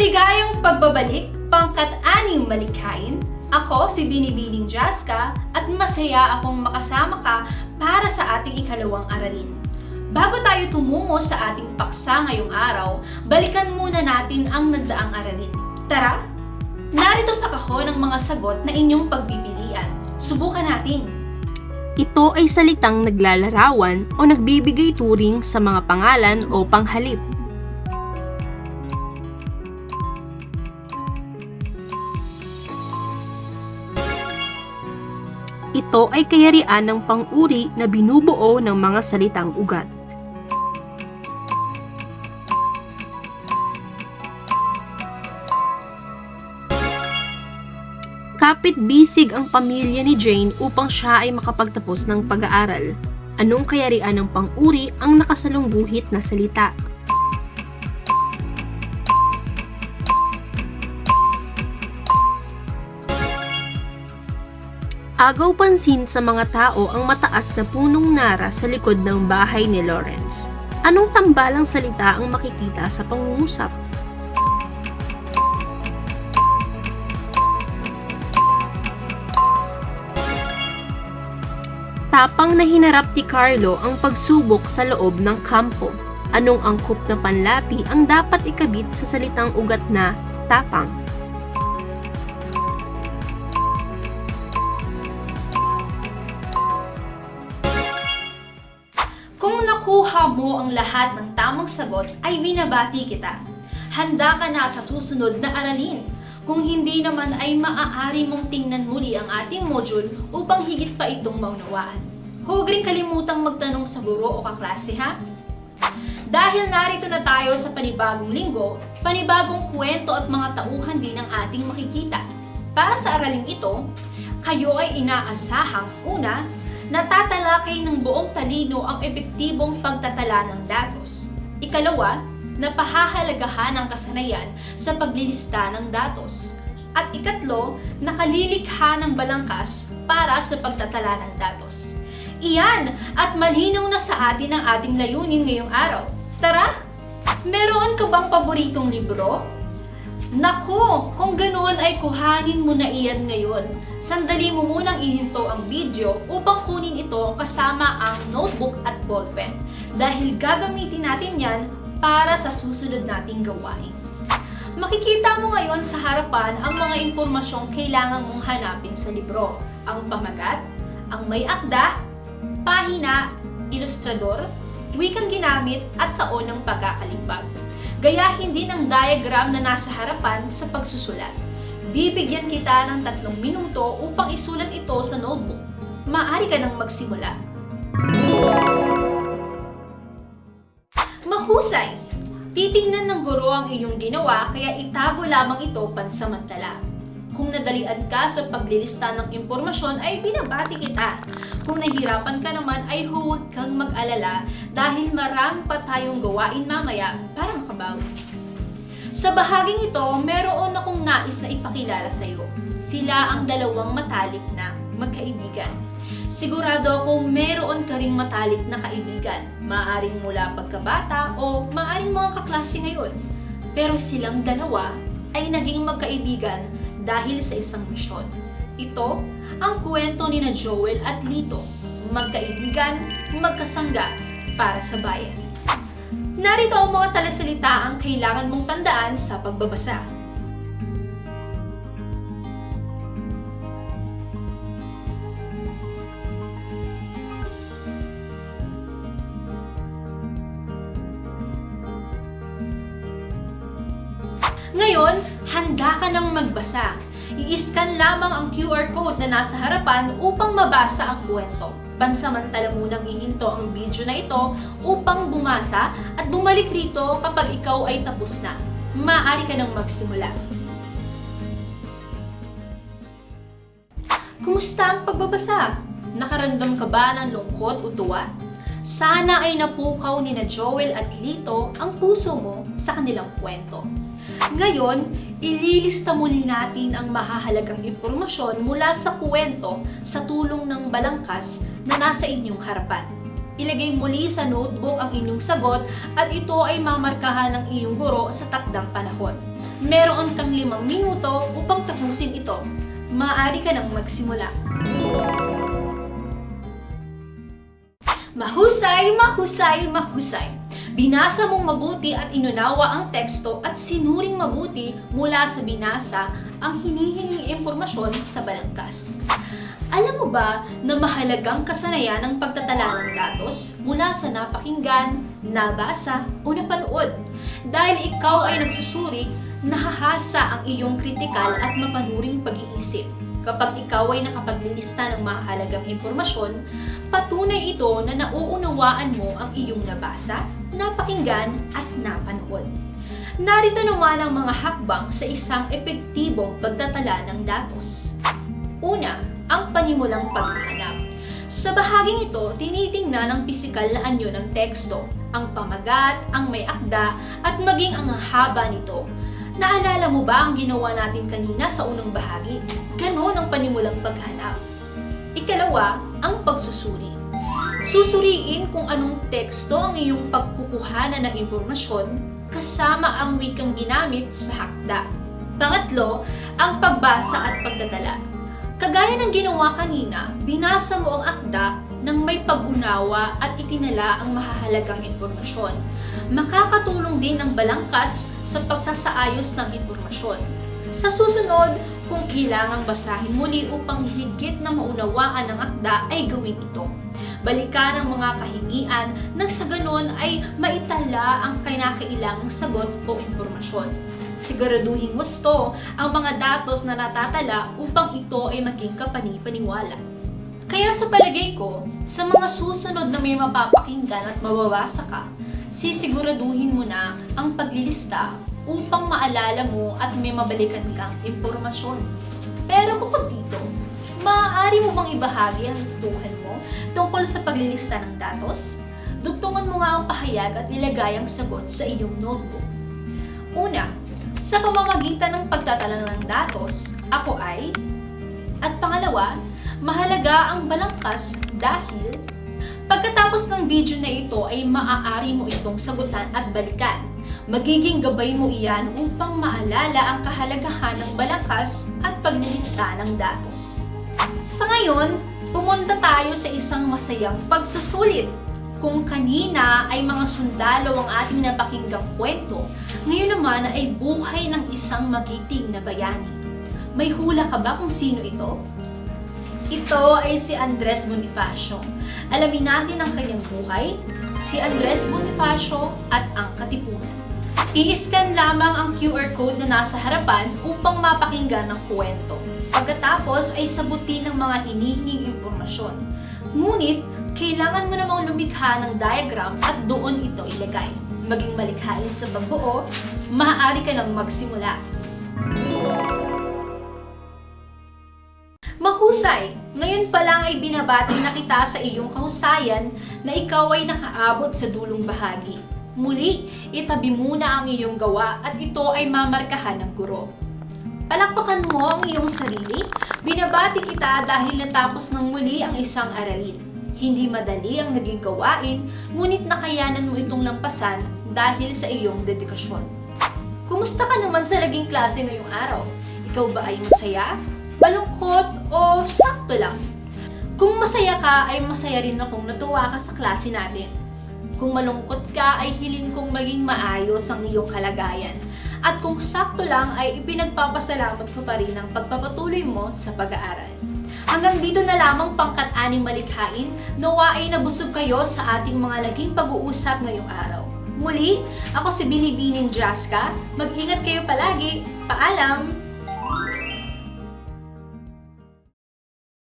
Maligayang pagbabalik, pangkat-aning malikhain. Ako si Binibining Jaska at masaya akong makasama ka para sa ating ikalawang aralin. Bago tayo tumungo sa ating paksa ngayong araw, balikan muna natin ang nagdaang aralin. Tara! Narito sa kahon ang mga sagot na inyong pagpipilian. Subukan natin. Ito ay salitang naglalarawan o nagbibigay turing sa mga pangalan o panghalip. Ito ay kayarian ng pang-uri na binubuo ng mga salitang ugat. Kapit-bisig ang pamilya ni Jane upang siya ay makapagtapos ng pag-aaral. Anong kayarian ng pang-uri ang nakasalungguhit na salita? Agaw pansin sa mga tao ang mataas na punong nara sa likod ng bahay ni Lawrence. Anong tambalang salita ang makikita sa pangungusap? Tapang na hinarap ni Carlo ang pagsubok sa loob ng kampo. Anong angkop na panlapi ang dapat ikabit sa salitang ugat na tapang? Nakuha mo ang lahat ng tamang sagot, ay binabati kita. Handa ka na sa susunod na aralin. Kung hindi naman ay maaari mong tingnan muli ang ating module upang higit pa itong maunawaan. Huwag rin kalimutang magtanong sa guro o kaklase ha. Dahil narito na tayo sa panibagong linggo, panibagong kwento at mga tauhan din ang ating makikita. Para sa araling ito, kayo ay inaasahang una, natatalakay ng buong talino ang epektibong pagtatala ng datos. Ikalawa, napahahalagahan ang kasanayan sa paglilista ng datos. At ikatlo, nakalilikha ng balangkas para sa pagtatala ng datos. Iyan at malinaw na sa atin ang ating layunin ngayong araw. Tara! Meron ka bang paboritong libro? Nako, kung ganoon ay kuhanin mo na iyan ngayon. Sandali mo munang ihinto ang video upang kunin ito kasama ang notebook at ballpen dahil gagamitin natin yan para sa susunod nating gawain. Makikita mo ngayon sa harapan ang mga impormasyong kailangan mong hanapin sa libro. Ang pamagat, ang may akda, pahina, ilustrador, wikang ginamit at taon ng pagkakalimbag. Gayahin din ang diagram na nasa harapan sa pagsusulat. Bibigyan kita ng tatlong minuto upang isulat ito sa notebook. Maaari ka nang magsimula. Mahusay! Titingnan ng guro ang inyong ginawa kaya itago lamang ito pansamantala. Kung nadalian ka sa paglilista ng impormasyon ay binabati kita. Kung nahirapan ka naman ay huwag kang mag-alala dahil marami pa tayong gawain mamaya para makabawi. Sa bahaging ito, meron akong nais na ipakilala sa iyo. Sila ang dalawang matalik na magkaibigan. Sigurado akong meron ka ring matalik na kaibigan, maaring mula pagkabata o maaring mga kaklase ngayon. Pero silang dalawa ay naging magkaibigan dahil sa isang misyon. Ito ang kwento ni na Joel at Lito, magkaibigan, magkasangga para sa bayan. Narito ang mga talasalita ang kailangan mong tandaan sa pagbabasa. Ngayon, handa ka nang magbasa. I-scan lamang ang QR code na nasa harapan upang mabasa ang kwento. Pansamantala munang ihinto ang video na ito upang bumasa at bumalik rito kapag ikaw ay tapos na. Maaari ka nang magsimula. Kumusta ang pagbabasa? Nakaramdam ka ba ng lungkot o tuwa? Sana ay napukaw ni na Joel at Lito ang puso mo sa kanilang kwento. Ngayon, ililista muli natin ang mahahalagang impormasyon mula sa kwento sa tulong ng balangkas na nasa inyong harapan. Ilagay muli sa notebook ang inyong sagot at ito ay mamarkahan ng iyong guro sa takdang panahon. Meron kang limang minuto upang tapusin ito. Maaari ka nang magsimula. Mahusay, mahusay, mahusay. Binasa mong mabuti at inunawa ang teksto at sinuring mabuti mula sa binasa ang hinihinging impormasyon sa balangkas. Alam mo ba na mahalagang kasanayan ang pagtatala ng datos mula sa napakinggan, nabasa o napanood? Dahil ikaw ay nagsusuri, nahahasa ang iyong kritikal at mapanuring pag-iisip. Kapag ikaw ay nakapaglilista ng mahalagang impormasyon, patunay ito na nauunawaan mo ang iyong nabasa, napakinggan at napanood. Narito naman ang mga hakbang sa isang epektibong pagtatala ng datos. Una, ang panimulang paghahanap. Sa bahaging ito, tinitingnan ang pisikal na anyo ng teksto, ang pamagat, ang may akda, at maging ang haba nito. Naalala mo ba ang ginawa natin kanina sa unang bahagi? Ganon ang panimulang paghanap. Ikalawa, ang pagsusuri. Susuriin kung anong teksto ang iyong pagkukuhanan ng impormasyon kasama ang wikang ginamit sa hakda. Pangatlo, ang pagbasa at pagdadala. Kagaya ng ginawa kanina, binasa mo ang akda nang may pag-unawa at itinala ang mahahalagang impormasyon. Makakatulong din ang balangkas sa pagsasaayos ng impormasyon. Sa susunod, kung kailangang basahin muli upang higit na maunawaan ang akda ay gawin ito. Balikan ang mga kahingian nang sa ganon ay maitala ang kinakailangang sagot o impormasyon. Siguraduhin gusto ang mga datos na natatala upang ito ay maging kapani-paniwala. Kaya sa palagay ko, sa mga susunod na may mapapakinggan at mababasa ka, sisiguraduhin mo na ang paglilista upang maalala mo at may mabalikan kang impormasyon. Pero bukod dito, maaari mo bang ibahagi ang natutuhan mo tungkol sa paglilista ng datos? Dugtungan mo nga ang pahayag at ilagay ang sagot sa iyong notebook. Una, sa pamamagitan ng pagtatala ng datos, ako ay at pangalawa, mahalaga ang balangkas dahil pagkatapos ng video na ito ay maaari mo itong sagutan at balikan. Magiging gabay mo iyan upang maalala ang kahalagahan ng balangkas at paglilista ng datos. Sa ngayon, pumunta tayo sa isang masayang pagsusulit. Kung kanina ay mga sundalo ang ating napakinggang kwento, ngayon naman ay buhay ng isang magiting na bayani. May hula ka ba kung sino ito? Ito ay si Andres Bonifacio. Alamin natin ang kanyang buhay, si Andres Bonifacio at ang katipunan. I-scan lamang ang QR code na nasa harapan upang mapakinggan ang kwento. Pagkatapos ay sabutin ng mga hinihinging impormasyon. Ngunit, kailangan mo namang lumikha ng diagram at doon ito ilagay. Maging malikhain sa pagbuo, maaari ka nang magsimula. Mahusay! Ngayon pa lang ay binabati na kita sa iyong kahusayan na ikaw ay nakaabot sa dulong bahagi. Muli, itabi muna ang iyong gawa at ito ay mamarkahan ng guro. Palakpakan mo ang iyong sarili. Binabati kita dahil natapos ng muli ang isang aralin. Hindi madali ang naging gawain, ngunit nakayanan mo itong lampasan dahil sa iyong dedikasyon. Kumusta ka naman sa naging klase ngayong araw? Ikaw ba ay masaya, malungkot o sakto lang? Kung masaya ka, ay masaya rin akong natuwa ka sa klase natin. Kung malungkot ka, ay hiling kong maging maayos ang iyong kalagayan. At kung sakto lang, ay ipinagpapasalamat ko pa rin ang pagpapatuloy mo sa pag-aaral. Hanggang dito na lamang pangkat aning malikhain, nawa ay nabusog kayo sa ating mga laging pag-uusap ngayong araw. Muli, ako si Binibining Jaska. Mag-ingat kayo palagi. Paalam!